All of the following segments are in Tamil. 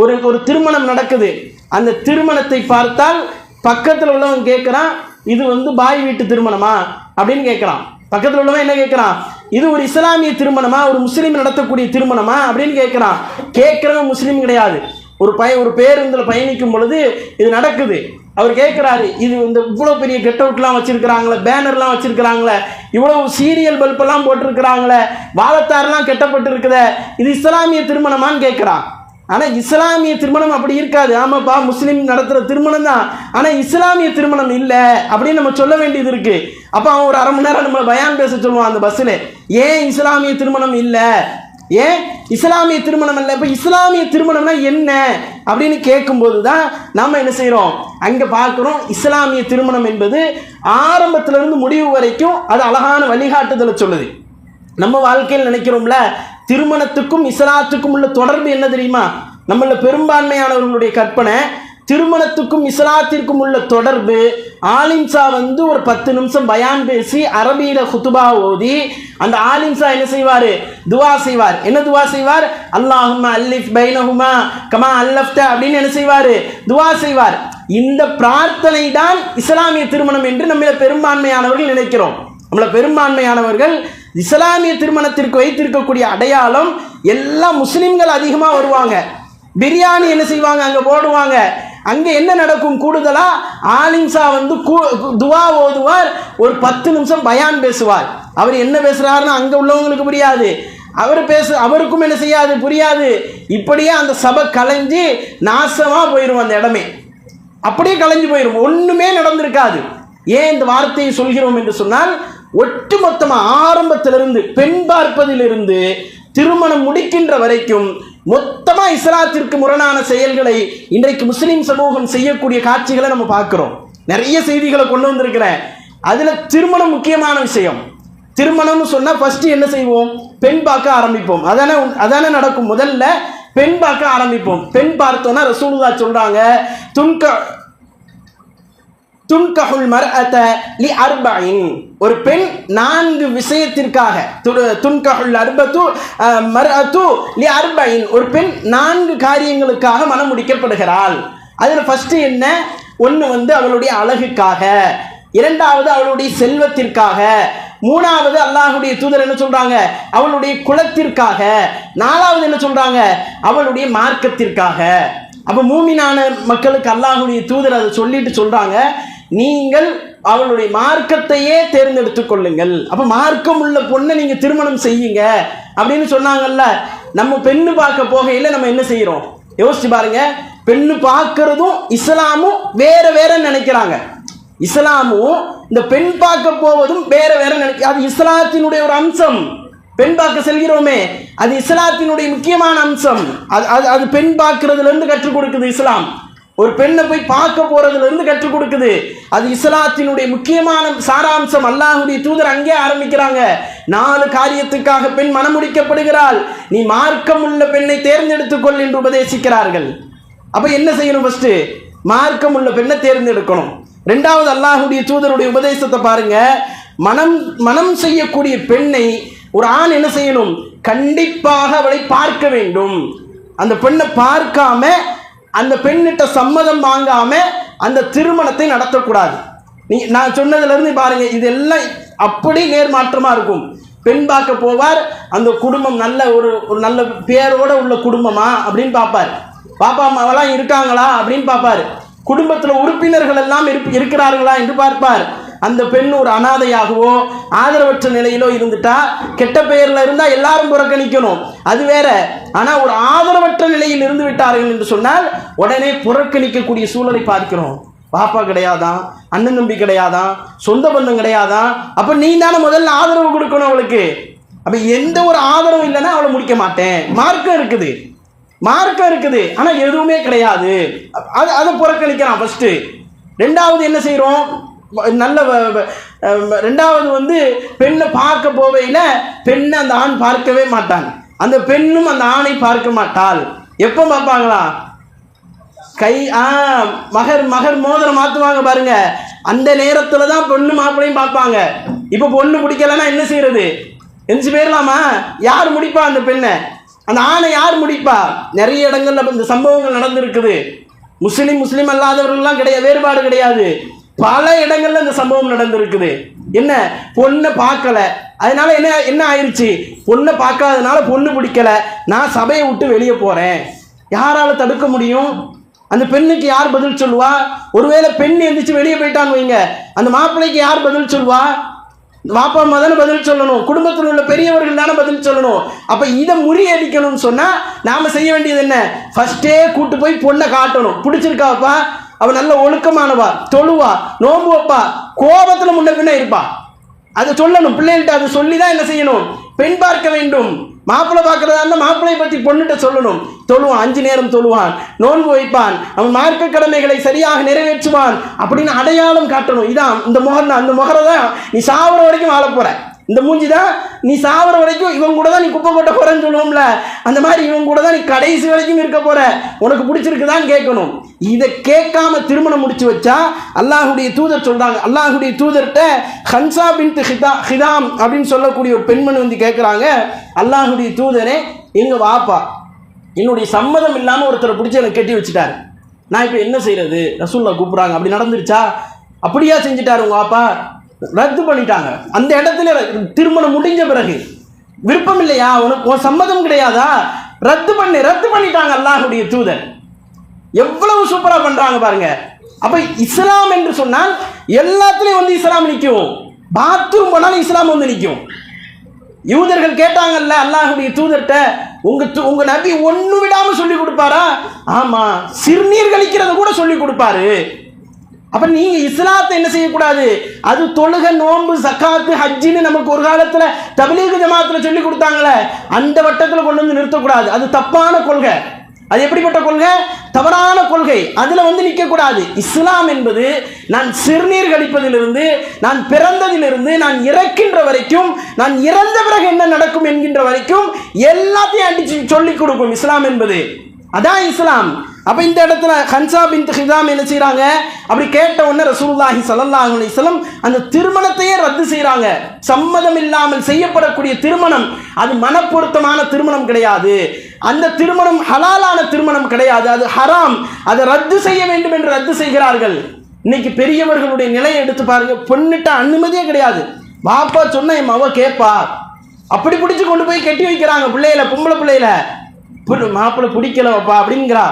ஒரு ஒரு திருமணம் நடக்குது. அந்த திருமணத்தை பார்த்தால் பக்கத்தில் உள்ளவன் கேட்குறான் இது வந்து பாய் வீட்டு திருமணமா? அப்படின்னு கேட்குறான் பக்கத்தில் உள்ளவன் என்ன கேட்குறான் இது ஒரு இஸ்லாமிய திருமணமா? ஒரு முஸ்லீம் நடத்தக்கூடிய திருமணமா? அப்படின்னு கேட்குறான் கேட்குறவன் முஸ்லீம் கிடையாது. ஒரு பய ஒரு பேருந்தில் பயணிக்கும் பொழுது இது நடக்குது. அவர் கேட்குறாரு இது இந்த இவ்வளோ பெரிய கெட் அவுட்லாம் வச்சுருக்கிறாங்களே பேனர்லாம் வச்சுருக்கிறாங்களே இவ்வளோ சீரியல் பல்பெல்லாம் போட்டிருக்கிறாங்களே வாழத்தாரெல்லாம் கெட்டப்பட்டு இருக்குதே இது இஸ்லாமிய திருமணமான்னு கேட்குறான் ஆனால் இஸ்லாமிய திருமணம் அப்படி இருக்காது. ஆமாப்பா முஸ்லீம் நடத்துகிற திருமணம் தான். ஆனால் இஸ்லாமிய திருமணம் இல்லை அப்படின்னு நம்ம சொல்ல வேண்டியது இருக்குது அப்போ அவன் ஒரு அரை மணி நேரம் நம்மளை பயான் பேச சொல்லுவான் அந்த பஸ்ஸில் ஏன் இஸ்லாமிய திருமணம் இல்லை? ஏன் இஸ்லாமிய திருமணம் இல்லை? இப்போ இஸ்லாமிய திருமணம்னா என்ன? அப்படின்னு கேட்கும்போது தான் நம்ம என்ன செய்கிறோம் அங்கே பார்க்குறோம் இஸ்லாமிய திருமணம் என்பது ஆரம்பத்திலிருந்து முடிவு வரைக்கும் அது அழகான வழிகாட்டுதலை சொல்லுது. நம்ம வாழ்க்கையில் நினைக்கிறோம்ல திருமணத்துக்கும் இஸ்லாத்துக்கும் உள்ள தொடர்பு என்ன தெரியுமா? நம்மள பெரும்பான்மையானவர்களுடைய கற்பனை திருமணத்துக்கும் இஸ்லாத்திற்கும் உள்ள தொடர்பு ஆலிம்சா வந்து ஒரு பத்து நிமிஷம் பயான் பேசி அரபியில குத்துபா ஓதி அந்த ஆலிம்சா என்ன செய்வார்? துவா செய்வார். என்ன துவா செய்வார்? அல்லாஹுமா அல்லிஃப் பைனஹுமா கமா அல்லஃப்த அப்படின்னு என்ன செய்வார்? துவா செய்வார். இந்த பிரார்த்தனை தான் இஸ்லாமிய திருமணம் என்று நம்மள பெரும்பான்மையானவர்கள் நினைக்கிறோம். நம்மள பெரும்பான்மையானவர்கள் இஸ்லாமிய திருமணத்திற்கு வைத்திருக்கக்கூடிய அடையாளம் எல்லா முஸ்லீம்கள் அதிகமாக வருவாங்க. பிரியாணி என்ன செய்வாங்க? அங்கே போடுவாங்க. அங்கே என்ன நடக்கும்? கூடுதலாக ஆலிம்சா வந்து கூ- துவா ஓதுவார். ஒரு பத்து நிமிஷம் பயான் பேசுவார். அவர் என்ன பேசுகிறாருன்னு அங்கே உள்ளவங்களுக்கு புரியாது. அவர் பேசு அவருக்கும் என்ன செய்யாது? புரியாது. இப்படியே அந்த சபை கலைஞ்சு நாசமாக போயிடும் அந்த இடமே. அப்படியே கலைஞ்சு போயிடும் ஒன்றுமே நடந்திருக்காது. ஏன் இந்த வார்த்தையை சொல்கிறோம் என்று சொன்னால் ஒட்டுமொத்தமாக ஆரம்பத்திலிருந்து பெண் பார்ப்பதிலிருந்து திருமணம் முடிக்கின்ற வரைக்கும் மொத்தமா இஸ்லாத்திற்கு முரணான செயல்களை இன்றைக்கு முஸ்லிம் சமூகம் செய்யக்கூடிய காட்சிகளை நம்ம பார்க்கிறோம். நிறைய செய்திகளை கொண்டு வந்திருக்கிறேன் அதுல திருமணம் முக்கியமான விஷயம். திருமணம்னு சொன்னா ஃபர்ஸ்ட் என்ன செய்வோம்? பெண் பார்க்க ஆரம்பிப்போம். அதானே அதானே நடக்கும். முதல்ல பெண் பார்க்க ஆரம்பிப்போம். பெண் பார்த்தோன்னா ரசூலுதா சொல்றாங்க துன்க துன்கஹுல் மர்அத லி அர்பஇன். ஒரு பெண் நான்கு விஷயத்திற்காக துன்கஹுல் அர்பத்து மர்அத்து லி அர்பஇன். ஒரு பெண் நான்கு காரியங்களுக்காக மனம் முடிக்கப்படுகிறாள். அதில் ஃபஸ்ட்டு என்ன? ஒன்று வந்து அவளுடைய அழகுக்காக இரண்டாவது அவளுடைய செல்வத்திற்காக மூணாவது அல்லாஹுடைய தூதர் என்ன சொல்றாங்க? அவளுடைய குலத்திற்காக நாலாவது என்ன சொல்றாங்க? அவளுடைய மார்க்கத்திற்காக. அப்போ மூமினான மக்களுக்கு அல்லாஹுடைய தூதர் அதை சொல்லிட்டு சொல்றாங்க. நீங்கள் அவளுடைய மார்க்கத்தையே தேர்ந்தெடுத்து கொள்ளுங்கள். அப்போ மார்க்கம் உள்ள பொண்ணை நீங்கள் திருமணம் செய்யுங்க அப்படின்னு சொன்னாங்கல்ல நம்ம பெண்ணு பார்க்க போகையில் நம்ம என்ன செய்கிறோம் யோசிச்சு பாருங்க பெண்ணு பார்க்கறதும் இஸ்லாமும் வேற வேற நினைக்கிறாங்க. இஸ்லாமும் இந்த பெண் பார்க்க போவதும் வேற வேற நினைக்க அது இஸ்லாத்தினுடைய ஒரு அம்சம். பெண் பார்க்க செல்கிறோமே அது இஸ்லாத்தினுடைய முக்கியமான அம்சம். அது அது அது பெண் பார்க்கறதுல இருந்து கற்றுக் கொடுக்குது இஸ்லாம். ஒரு பெண்ணை போய் பார்க்க போறதுல இருந்து கற்றுக் கொடுக்குது. அது இஸ்லாத்தினுடைய முக்கியமான சாராம்சம். அல்லாஹுடைய தூதர் அங்கே ஆரம்பிக்கிறாங்க. நாலு காரியத்துக்காக பெண் மனமுடிக்கப்படுகிறாள் நீ மார்க்கம் உள்ள பெண்ணை தேர்ந்தெடுத்துக் கொள் என்று உபதேசிக்கிறார்கள். அப்ப என்ன செய்யணும் ஃபஸ்ட்டு மார்க்கம் உள்ள பெண்ணை தேர்ந்தெடுக்கணும். ரெண்டாவது அல்லாஹுடைய தூதருடைய உபதேசத்தை பாருங்க. மனம் மனம் செய்யக்கூடிய பெண்ணை ஒரு ஆண் என்ன செய்யணும்? கண்டிப்பாக அவளை பார்க்க வேண்டும். அந்த பெண்ணை பார்க்காம அந்த பெண்ணிட்ட சம்மதம் வாங்காம அந்த திருமணத்தை நடத்தக்கூடாது. நீ நான் சொன்னதுலேருந்து பாருங்க இதெல்லாம் அப்படி நேர்மாற்றமாக இருக்கும். பெண் பார்க்க போவார் அந்த குடும்பம் நல்ல ஒரு ஒரு நல்ல பேரோட உள்ள குடும்பமா அப்படின்னு பார்ப்பார். பாப்பா அம்மாவெல்லாம் இருக்காங்களா அப்படின்னு பார்ப்பார். குடும்பத்தில் உறுப்பினர்கள் எல்லாம் இருக்கிறார்களா என்று பார்ப்பார். அந்த பெண் ஒரு அனாதையாகவோ ஆதரவற்ற நிலையிலோ இருந்துட்டா கெட்ட பெயரில் இருந்தால் எல்லாரும் புறக்கணிக்கணும். அது வேற. ஆனால் ஒரு ஆதரவற்ற நிலையில் இருந்து விட்டார்கள் என்று சொன்னால் உடனே புறக்கணிக்கக்கூடிய சூழலை பார்க்கிறோம். பாப்பா கிடையாதான் அண்ணன் தம்பி கிடையாதான் சொந்த பந்தம் கிடையாதான் அப்போ நீ தானே முதல்ல ஆதரவு கொடுக்கணும் அவளுக்கு. அப்போ எந்த ஒரு ஆதரவும் இல்லைன்னா அவளை முடிக்க மாட்டேன். மார்க்கம் இருக்குது. மார்க்கம் இருக்குது. ஆனால் எதுவுமே கிடையாது. அது அதை புறக்கணிக்கிறான் ஃபஸ்ட்டு ரெண்டாவது என்ன செய்கிறோம் நல்ல வ- ரெண்டாவது வந்து பெண்ணை பார்க்க போவையில் பெண்ணை அந்த ஆண் பார்க்கவே மாட்டான் அந்த பெண்ணும் அந்த ஆணை பார்க்க மாட்டாள். எப்போ பார்ப்பாங்களா? கை ஆ மகர் மகர் மோதிரம் மாற்றுவாங்க பாருங்க. அந்த நேரத்தில் தான் பொண்ணு மாப்பிளையும் பார்ப்பாங்க. இப்போ பொண்ணு பிடிக்கலன்னா என்ன செய்யறது? எஞ்சு போயிடலாமா யார் முடிப்பா அந்த பெண்ணை? அந்த ஆணை யார் முடிப்பா? நிறைய இடங்கள்ல இந்த சம்பவங்கள் நடந்திருக்குது. முஸ்லீம் முஸ்லீம் அல்லாதவர்கள்லாம் கிடையாது வேறுபாடு கிடையாது. பல இடங்கள்ல இந்த சம்பவம் நடந்திருக்குது. என்ன? பொண்ணை பார்க்கல. அதனால என்ன என்ன ஆயிடுச்சு பொண்ணை பார்க்காதனால பொண்ணு பிடிக்கல. நான் சபையை விட்டு வெளியே போறேன். யாரால தடுக்க முடியும்? அந்த பெண்ணுக்கு யார் பதில் சொல்லுவா? ஒருவேளை பெண் எந்திரிச்சு வெளியே போயிட்டான்னு வைங்க. அந்த மாப்பிள்ளைக்கு யார் பதில் சொல்லுவா? வாப்பா அம்மா தானே பதில் சொல்லணும். குடும்பத்தில் உள்ள பெரியவர்கள் தானே பதில் சொல்லணும். அப்ப இதை முறியடிக்கணும்னு சொன்னா நாம செய்ய வேண்டியது என்ன? ஃபர்ஸ்டே கூட்டு போய் பொண்ணை காட்டணும். பிடிச்சிருக்காப்பா? அவள் நல்ல ஒழுக்கமானவா தொழுவா நோம்பு வைப்பா கோபத்தில் முன்ன பின்ன இருப்பா. அதை சொல்லணும். பிள்ளைகள்கிட்ட அதை சொல்லி தான் என்ன செய்யணும்? பெண் பார்க்க வேண்டும். மாப்பிள்ளை பார்க்கறதா இருந்தால் மாப்பிள்ளையை பற்றி பொண்ணுகிட்ட சொல்லணும். தொழுவான் அஞ்சு நேரம் தொழுவான் நோன்பு வைப்பான் அவன் மார்க்க கடமைகளை சரியாக நிறைவேற்றுவான் அப்படின்னு அடையாளம் காட்டணும். இதான் இந்த முகர் அந்த முகரை தான் நீ சாவர வரைக்கும் வாழ போகிற இந்த மூஞ்சி தான் நீ சாவர வரைக்கும் இவன் கூட தான் நீ குப்பை கொட்ட போறேன்னு சொல்லுவோம்ல. அந்த மாதிரி இவன் கூட தான் நீ கடைசி வரைக்கும் இருக்க போற. உனக்கு பிடிச்சிருக்குதான் கேட்கணும். இதை கேட்காம திருமணம் முடிச்சு வச்சா அல்லாஹுடைய தூதர் சொல்றாங்க. அல்லாஹுடைய தூதர்கிட்ட ஹன்சா பின் ஹிதா ஹிதாம் அப்படின்னு சொல்லக்கூடிய ஒரு பெண்மணி வந்து கேட்குறாங்க அல்லாஹுடைய தூதரே எங்க வாப்பா என்னுடைய சம்மதம் இல்லாமல் ஒருத்தரை பிடிச்சி எனக்கு கட்டி வச்சுட்டாரு. நான் இப்போ என்ன செய்யறது ரசூல்லா கூப்பிட்றாங்க. அப்படி நடந்துருச்சா? அப்படியா செஞ்சுட்டாரு உங்க வாப்பா? ரத்து பண்ணிட்டாங்க அந்த இடத்துல திருமணம் முடிஞ்ச பிறகு விருப்பம் இல்லையா உனக்கு உன் சம்மதம் கிடையாதா? ரத்து பண்ணி ரத்து பண்ணிட்டாங்க அல்லாஹுடைய தூதர். எவ்வளவு சூப்பரா பண்றாங்க பாருங்க. அப்ப இஸ்லாம் என்று சொன்னால் எல்லாத்துலயும் வந்து இஸ்லாம் நிற்கும். பாத்ரூம் போனாலும் இஸ்லாம் வந்து நிற்கும். யூதர்கள் கேட்டாங்கல்ல அல்லாஹுடைய தூதர்கிட்ட உங்க து- உங்க நபி ஒண்ணு விடாம சொல்லி கொடுப்பாரா? ஆமா சிறுநீர் கழிக்கிறத கூட சொல்லி கொடுப்பாரு. அப்ப நீங்க இஸ்லாத்தை என்ன செய்யக்கூடாது? அது தொழுக நோன்பு சக்காத்து ஹஜ்ஜின்னு நமக்கு ஒரு காலத்துல தமிழக ஜமாத்துல சொல்லி கொடுத்தாங்களே அந்த வட்டத்துல கொண்டு வந்து நிறுத்தக்கூடாது. அது தப்பான கொள்கை. அது எப்படிப்பட்ட கொள்கை? தவறான கொள்கை. அதுல வந்து நிற்க கூடாது இஸ்லாம் என்பது நான் சிறுநீர் கழிப்பதிலிருந்து நான் பிறந்ததிலிருந்து நான் இறக்கின்ற வரைக்கும் நான் இறந்த பிறகு என்ன நடக்கும் என்கின்ற வரைக்கும் எல்லாத்தையும் அடிச்சு சொல்லிக் கொடுக்கும் இஸ்லாம் என்பது. அதான் இஸ்லாம். அப்ப இந்த இடத்துல ஹன்சா பின் ஹிதாம் என்ன செய்யறாங்க அப்படி கேட்ட உடனே ரசூலுல்லாஹி ஸல்லல்லாஹு அலிஸ்லம் அந்த திருமணத்தையே ரத்து செய்கிறாங்க சம்மதம் இல்லாமல் செய்யப்படக்கூடிய திருமணம் அது மனப்பொருத்தமான திருமணம் கிடையாது. அந்த திருமணம் ஹலாலான திருமணம் கிடையாது. அது ஹராம். அதை ரத்து செய்ய வேண்டும் என்று ரத்து செய்கிறார்கள். இன்னைக்கு பெரியவர்களுடைய நிலையை எடுத்து பாருங்க. பொண்ணுட்ட அனுமதியே கிடையாது. பாப்பா சொன்ன என் மவ கேட்பா அப்படி பிடிச்சு கொண்டு போய் கட்டி வைக்கிறாங்க. பிள்ளையில பொம்பளை பிள்ளையில. மாப்பிள்ளை பிடிக்கலப்பா அப்படிங்கிறா.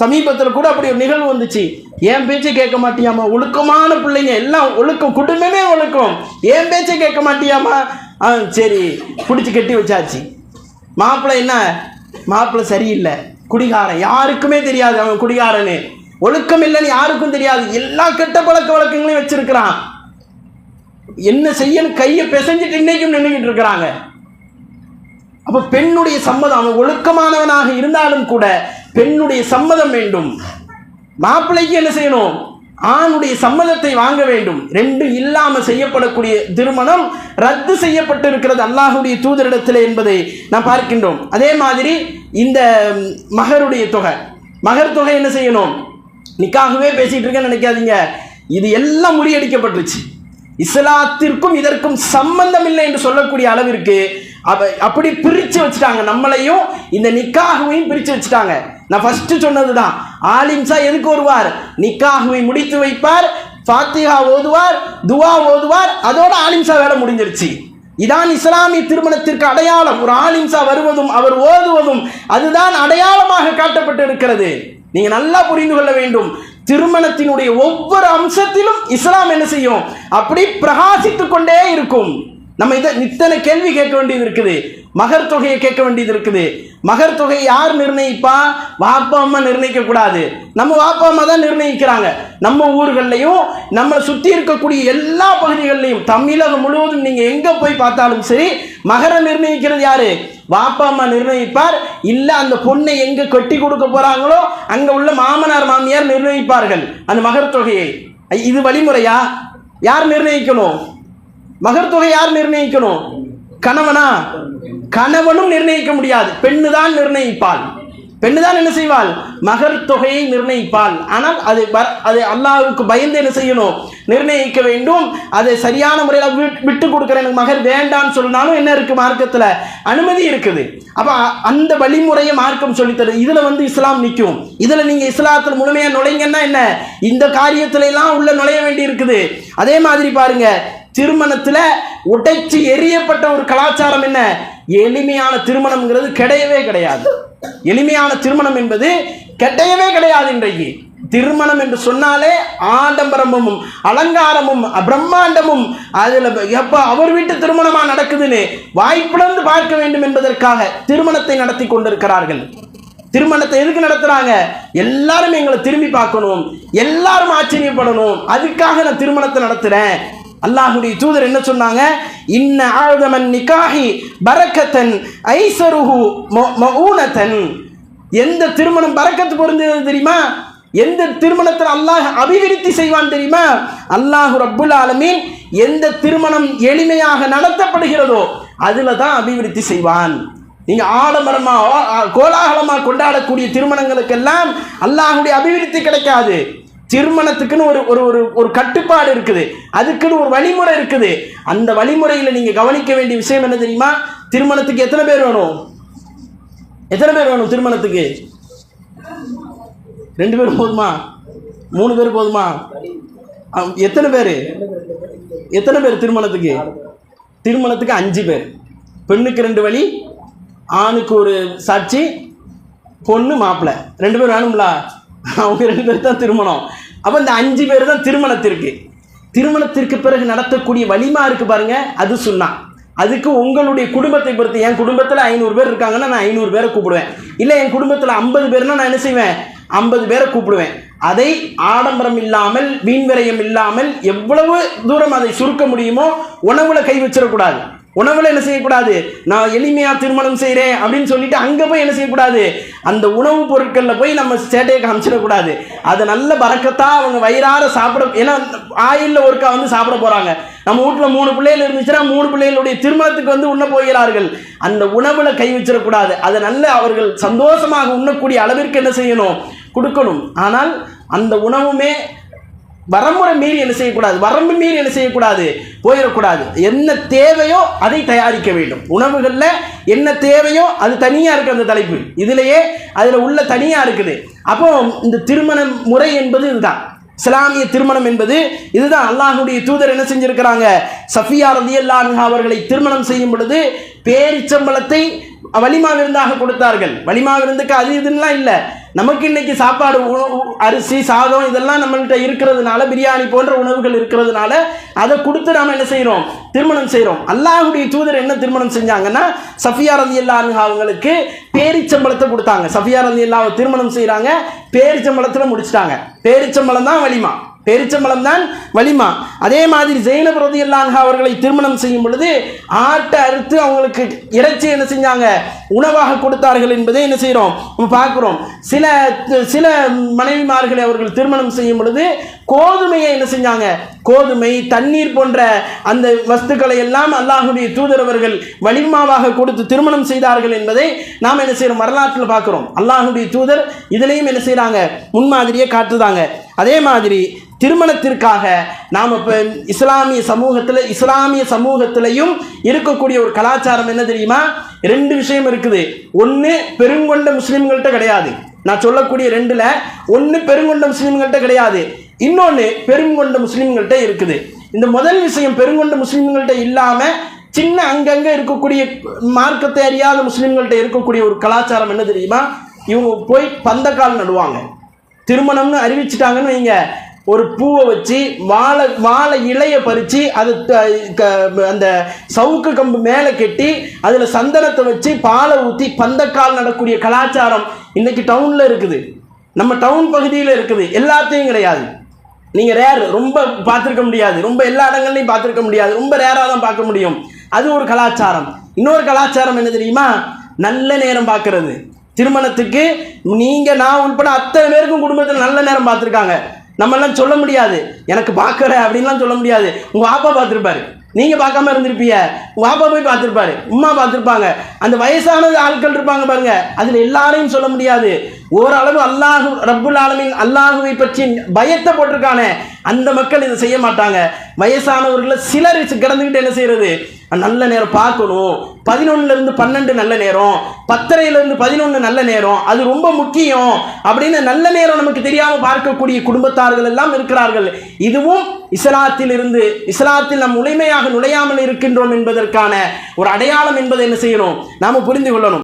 சமீபத்தில் கூட அப்படி ஒரு நிகழ்வு வந்துச்சு. என் பேச்சை கேட்க மாட்டியாமா? ஒழுக்கமான பிள்ளைங்க. எல்லாம் ஒழுக்கம் குடும்பமே ஒழுக்கம். என் பேச்சை கேட்க மாட்டியாமா? ஆ சரி பிடிச்சி கட்டி வச்சாச்சு. மாப்பிள்ளை என்ன? மாப்பிள்ளை சரியில்லை. குடிகாரன். யாருக்குமே தெரியாது அவன் குடிகாரன்னு. ஒழுக்கம் இல்லைன்னு யாருக்கும் தெரியாது. எல்லா கெட்ட பழக்க வழக்கங்களையும் வச்சிருக்கிறான். என்ன செய்யணும் கையை பிசைஞ்சிட்டு இன்னைக்கும் நின்றுக்கிட்டு இருக்கிறாங்க. அப்போ பெண்ணுடைய சம்மதம் அவன் ஒழுக்கமானவனாக இருந்தாலும் கூட பெண்ணுடைய சம்மதம் வேண்டும். மாப்பிள்ளைக்கு என்ன செய்யணும்? ஆணுடைய சம்மதத்தை வாங்க வேண்டும். ரெண்டு இல்லாமல் செய்யப்படக்கூடிய திருமணம் ரத்து செய்யப்பட்டு இருக்கிறது அல்லாஹுடைய தூதரிடத்தில் என்பதை நாம் பார்க்கின்றோம். அதே மாதிரி இந்த மகருடைய தொகை. மகர் தொகை என்ன செய்யணும்? நிக்காகவே பேசிட்டு இருக்கேன்னு நினைக்காதீங்க. இது எல்லாம் முறியடிக்கப்பட்டுருச்சு. இஸ்லாத்திற்கும் இதற்கும் சம்பந்தம் இல்லை என்று சொல்லக்கூடிய அளவிற்கு அப்படி பிரித்து வச்சுட்டாங்க. நம்மளையும் இந்த நிக்காகவையும் பிரித்து வச்சுட்டாங்க. நான் ஃபஸ்ட்டு சொன்னது தான் ஆலிம்சா எதுக்கு வருவார்? நிக்காகுவை முடித்து வைப்பார் ஃபாத்திஹா ஓதுவார் துவா ஓதுவார் அதோட ஆலிம்சா வேலை முடிஞ்சிருச்சு. இதான் இஸ்லாமிய திருமணத்திற்கு அடையாளம். ஒரு ஆலிம்சா வருவதும் அவர் ஓதுவதும் அதுதான் அடையாளமாக காட்டப்பட்டு இருக்கிறது. நீங்க நல்லா புரிந்து கொள்ள வேண்டும். திருமணத்தினுடைய ஒவ்வொரு அம்சத்திலும் இஸ்லாம் என்ன செய்யும்? அப்படி பிரகாசித்துக் கொண்டே இருக்கும். நம்ம இதை இத்தனை கேள்வி கேட்க வேண்டியது இருக்குது. மகர் தொகையை கேட்க வேண்டியது இருக்குது. மகர் தொகையை யார் நிர்ணயிப்பா? வாப்பா அம்மா நிர்ணயிக்க கூடாது. நம்ம வாப்பா அம்மா தான் நிர்ணயிக்கிறாங்க. நம்ம ஊர்கள்லையும் நம்மளை சுற்றி இருக்கக்கூடிய எல்லா பகுதிகளிலையும் தமிழகம் முழுவதும் நீங்க எங்க போய் பார்த்தாலும் சரி மகர நிர்ணயிக்கிறது யாரு? வாப்பா அம்மா நிர்ணயிப்பார். இல்ல அந்த பொண்ணை எங்க கட்டி கொடுக்க போறாங்களோ அங்க உள்ள மாமனார் மாமியார் நிர்ணயிப்பார்கள். அந்த மகர் தொகையை. இது வழிமுறையா? யார் நிர்ணயிக்கணும்? மகர் தொகை யார் நிர்ணயிக்கணும்? கணவனா? கணவனும் நிர்ணயிக்க முடியாது. பெண்ணு தான் நிர்ணயிப்பாள். பெண்ணு தான் என்ன செய்வாள்? மகர் தொகையை நிர்ணயிப்பாள். ஆனால் அது வ- அது அல்லாஹ்வுக்கு பயந்து என்ன செய்யணும்? நிர்ணயிக்க வேண்டும். அதை சரியான முறையில் விட்டு விட்டு கொடுக்குற எனக்கு மகர் வேண்டாம்னு சொன்னாலும் என்ன இருக்கு மார்க்கத்தில்? அனுமதி இருக்குது. அப்போ அ- அந்த வழிமுறையை மார்க்கம் சொல்லித்தரும் இதில் வந்து இஸ்லாம் நிற்கும் இதில் நீங்கள் இஸ்லாத்தில் முழுமையாக நுழைங்கன்னா என்ன? இந்த காரியத்துல எல்லாம் உள்ள நுழைய வேண்டி இருக்குது அதே மாதிரி பாருங்கள் திருமணத்தில் உடைச்சு எரியப்பட்ட ஒரு கலாச்சாரம் என்ன? எளிமையான திருமணம்ங்கிறது கிடையவே கிடையாது. எளிமையான திருமணம் என்பது கிடையவே கிடையாது இன்றைக்கு. திருமணம் என்று சொன்னாலே ஆடம்பரமும் அலங்காரமும் பிரம்மாண்டமும் அதில் எப்போ அவர் வீட்டு திருமணமாக நடக்குதுன்னு வாய்ப்பிழந்து பார்க்க வேண்டும் என்பதற்காக திருமணத்தை நடத்தி கொண்டிருக்கிறார்கள். திருமணத்தை எதுக்கு நடத்துகிறாங்க எல்லாரும் எங்களை திரும்பி பார்க்கணும். எல்லாரும் ஆச்சரியப்படணும். அதுக்காக நான் திருமணத்தை நடத்துகிறேன் அல்லாஹுடைய தூதர் என்ன சொன்னாங்க? இன்ன ஆழ்தமன் நிகாஹி பரக்கத்தன் ஐசருஹு மொ- எந்த திருமணம் பறக்கத்து பொருந்தது தெரியுமா? எந்த திருமணத்தில் அல்லாஹ் அபிவிருத்தி செய்வான் தெரியுமா? அல்லாஹ் ரப்புல் ஆலமீன் எந்த திருமணம் எளிமையாக நடத்தப்படுகிறதோ அதில் தான் அபிவிருத்தி செய்வான். நீங்கள் ஆடம்பரமாக கோலாகலமாக கொண்டாடக்கூடிய திருமணங்களுக்கெல்லாம் அல்லாஹுடைய அபிவிருத்தி கிடைக்காது. திருமணத்துக்குன்னு ஒரு ஒரு ஒரு ஒரு கட்டுப்பாடு இருக்குது. அதுக்குன்னு ஒரு வழிமுறை இருக்குது. அந்த வழிமுறையில் நீங்கள் கவனிக்க வேண்டிய விஷயம் என்ன தெரியுமா? திருமணத்துக்கு எத்தனை பேர் வேணும்? எத்தனை பேர் வேணும் திருமணத்துக்கு? ரெண்டு பேர் போதுமா? மூணு பேர் போதுமா? அம், எத்தனை பேர்? எத்தனை பேர் திருமணத்துக்கு? திருமணத்துக்கு அஞ்சு பேர். பெண்ணுக்கு ரெண்டு வழி ஆணுக்கு ஒரு சாட்சி பொண்ணு மாப்பிள்ளை ரெண்டு பேர் வேணும்ல? அவங்க ரெண்டு பேர் தான் திருமணம். அப்போ இந்த அஞ்சு பேர் தான் திருமணத்திற்கு. திருமணத்திற்கு பிறகு நடத்தக்கூடிய வலிமா இருக்குது பாருங்கள் அது சுன்னா அதுக்கு உங்களுடைய குடும்பத்தை பொறுத்து என் குடும்பத்தில் ஐநூறு பேர் இருக்காங்கன்னா நான் ஐநூறு பேரை கூப்பிடுவேன். இல்லை என் குடும்பத்தில் ஐம்பது பேர்னா நான் என்ன செய்வேன்? ஐம்பது பேரை கூப்பிடுவேன். அதை ஆடம்பரம் இல்லாமல் வீண்விரயம் இல்லாமல் எவ்வளவு தூரம் அதை சுருக்க முடியுமோ உணவுல கை வச்சிடக்கூடாது. உணவுல என்ன செய்யக்கூடாது? நான் எளிமையா திருமணம் செய்கிறேன் அப்படின்னு சொல்லிட்டு அங்கே போய் என்ன செய்யக்கூடாது? அந்த உணவுப் பொருட்களில் போய் நம்ம சேட்டையை காமிச்சிடக்கூடாது. அதை நல்ல பறக்கத்தா அவங்க வயிறார சாப்பிட ஏன்னா ஆயில்ல ஒருக்கா வந்து சாப்பிட போறாங்க. நம்ம வீட்டில் மூணு பிள்ளைகள் இருந்துச்சுன்னா மூணு பிள்ளைகளுடைய திருமணத்துக்கு வந்து உண்ண போகிறார்கள். அந்த உணவுல கை வச்சிடக்கூடாது. அதை நல்ல அவர்கள் சந்தோஷமாக உண்ணக்கூடிய அளவிற்கு என்ன செய்யணும்? கொடுக்கணும். ஆனால் அந்த உணவுமே வரமுறை மீறி என்ன செய்யக்கூடாது? வரம்பு மீறி என்ன செய்யக்கூடாது? போயிடக்கூடாது. என்ன தேவையோ அதை தயாரிக்க வேண்டும். உணவுகளில் என்ன தேவையோ அது தனியாக இருக்குது அந்த தலைப்பு. இதுலேயே அதில் உள்ள தனியாக இருக்குது. அப்போ இந்த திருமண முறை என்பது இதுதான். இஸ்லாமிய திருமணம் என்பது இதுதான். அல்லாஹுடைய தூதர் என்ன செஞ்சிருக்கிறாங்க? சஃபியா ரதியல்லாஹு அவர்களை திருமணம் செய்யும் பொழுது பேரிச்சம்பளத்தை வலிமா விருந்தாக கொடுத்தார்கள். வலிமா விருந்துக்கு அது இதுலாம் இல்லை. நமக்கு இன்னைக்கு சாப்பாடு அரிசி சாதம் இதெல்லாம் நம்மள்கிட்ட இருக்கிறதுனால பிரியாணி போன்ற உணவுகள் இருக்கிறதுனால அதை கொடுத்து நாம் என்ன செய்கிறோம் திருமணம் செய்கிறோம் அல்லாஹுடைய தூதர் என்ன திருமணம் செஞ்சாங்கன்னா சஃபியா ரதி அவங்களுக்கு பேரிச்சம்பளத்தை கொடுத்தாங்க. சஃபியா ரதி திருமணம் செய்கிறாங்க பேரிச்சம்பளத்தில் முடிச்சிட்டாங்க. பேரிச்சம்பளம் தான் வலிமா. பேரிச்சம்பளம் தான் வலிமா. அதே மாதிரி ஜெயினப் ரதியல்லான்ஹா அவர்களை திருமணம் செய்யும் பொழுது ஆட்டை அறுத்து அவங்களுக்கு இறைச்சி என்ன செஞ்சாங்க? உணவாக கொடுத்தார்கள் என்பதை என்ன செய்கிறோம் பார்க்குறோம். சில சில மனைவிமார்களை அவர்கள் திருமணம் செய்யும் பொழுது கோதுமையை என்ன செஞ்சாங்க? கோதுமை தண்ணீர் போன்ற அந்த வஸ்துக்களை எல்லாம் அல்லாஹுடைய தூதர் அவர்கள் வலிமாவாக கொடுத்து திருமணம் செய்தார்கள் என்பதை நாம் என்ன செய்கிறோம் வரலாற்றில் பார்க்குறோம். அல்லாஹுடைய தூதர் இதுலேயும் என்ன செய்கிறாங்க முன்மாதிரியை காட்டுதாங்க. அதே மாதிரி திருமணத்திற்காக நாம் இப்போ இஸ்லாமிய சமூகத்தில் இஸ்லாமிய சமூகத்திலையும் இருக்கக்கூடிய ஒரு கலாச்சாரம் என்ன தெரியுமா? ரெண்டு விஷயம் இருக்குது. ஒன்று பெருங்கொண்ட முஸ்லீம்கள்கிட்ட கிடையாது. நான் சொல்லக்கூடிய ரெண்டில் ஒன்று பெருங்கொண்ட முஸ்லீம்கள்கிட்ட கிடையாது. இன்னொன்று பெருங்கொண்ட முஸ்லீம்கள்ட்ட இருக்குது. இந்த முதல் விஷயம் பெருங்கொண்ட முஸ்லீம்கள்ட்ட இல்லாமல் சின்ன அங்கங்கே இருக்கக்கூடிய மார்க்கத்தை அறியாத முஸ்லீம்கள்ட்ட இருக்கக்கூடிய ஒரு கலாச்சாரம் என்ன தெரியுமா? இவங்க போய் பந்தக்கால் நடுவாங்க. திருமணம்னு அறிவிச்சிட்டாங்கன்னு வைங்க. ஒரு பூவை வச்சு வாழை வாழை இலையை பறித்து அது த- க- அந்த சவுக்கு கம்பு மேலே கெட்டி அதில் சந்தனத்தை வச்சு பாலை ஊற்றி பந்தக்கால் நடக்கூடிய கலாச்சாரம் இன்றைக்கி டவுனில் இருக்குது. நம்ம டவுன் பகுதியில் இருக்குது. எல்லாத்தையும் கிடையாது. நீங்கள் ரேர் ரொம்ப பார்த்துருக்க முடியாது. ரொம்ப எல்லா இடங்கள்லையும் பார்த்துருக்க முடியாது. ரொம்ப ரேராக தான் பார்க்க முடியும். அது ஒரு கலாச்சாரம். இன்னொரு கலாச்சாரம் என்ன தெரியுமா? நல்ல நேரம் பார்க்கறது. திருமணத்துக்கு நீங்கள் நான் உட்பட அத்தனை பேருக்கும் குடும்பத்தில் நல்ல நேரம் பார்த்துருக்காங்க. நம்மெல்லாம் சொல்ல முடியாது. எனக்கு பார்க்குறேன் அப்படின்லாம் சொல்ல முடியாது. உங்கள் அப்பா பார்த்துருப்பாரு. நீங்கள் பார்க்காம இருந்திருப்பீங்க. உங்கள் அப்பா போய் பார்த்துருப்பாரு. உம்மா பார்த்துருப்பாங்க. அந்த வயசானது ஆட்கள் இருப்பாங்க பாருங்க. அதில் எல்லாரையும் சொல்ல முடியாது. ஓரளவு அல்லாஹு ரப்புல் ஆலமின் அல்லாஹுவை பற்றி பயத்தை போட்டிருக்கானே. அந்த மக்கள் இதை செய்ய மாட்டாங்க. வயசானவர்களில் சிலர் கிடந்துக்கிட்டு என்ன செய்யறது? நல்ல நேரம் பார்க்கணும். பதினொன்னுலேருந்து பன்னெண்டு நல்ல நேரம். பத்தரையிலேருந்து பதினொன்று நல்ல நேரம். அது ரொம்ப முக்கியம். அப்படின்னு நல்ல நேரம் நமக்கு தெரியாமல் பார்க்கக்கூடிய குடும்பத்தார்கள் எல்லாம் இருக்கிறார்கள். இதுவும் இஸ்லாத்தில் இருந்து இஸ்லாத்தில் நாம் முழுமையாக நுழையாமல் இருக்கின்றோம் என்பதற்கான ஒரு அடையாளம் என்பதை என்ன செய்யணும்? நாம் புரிந்து கொள்ளணும்.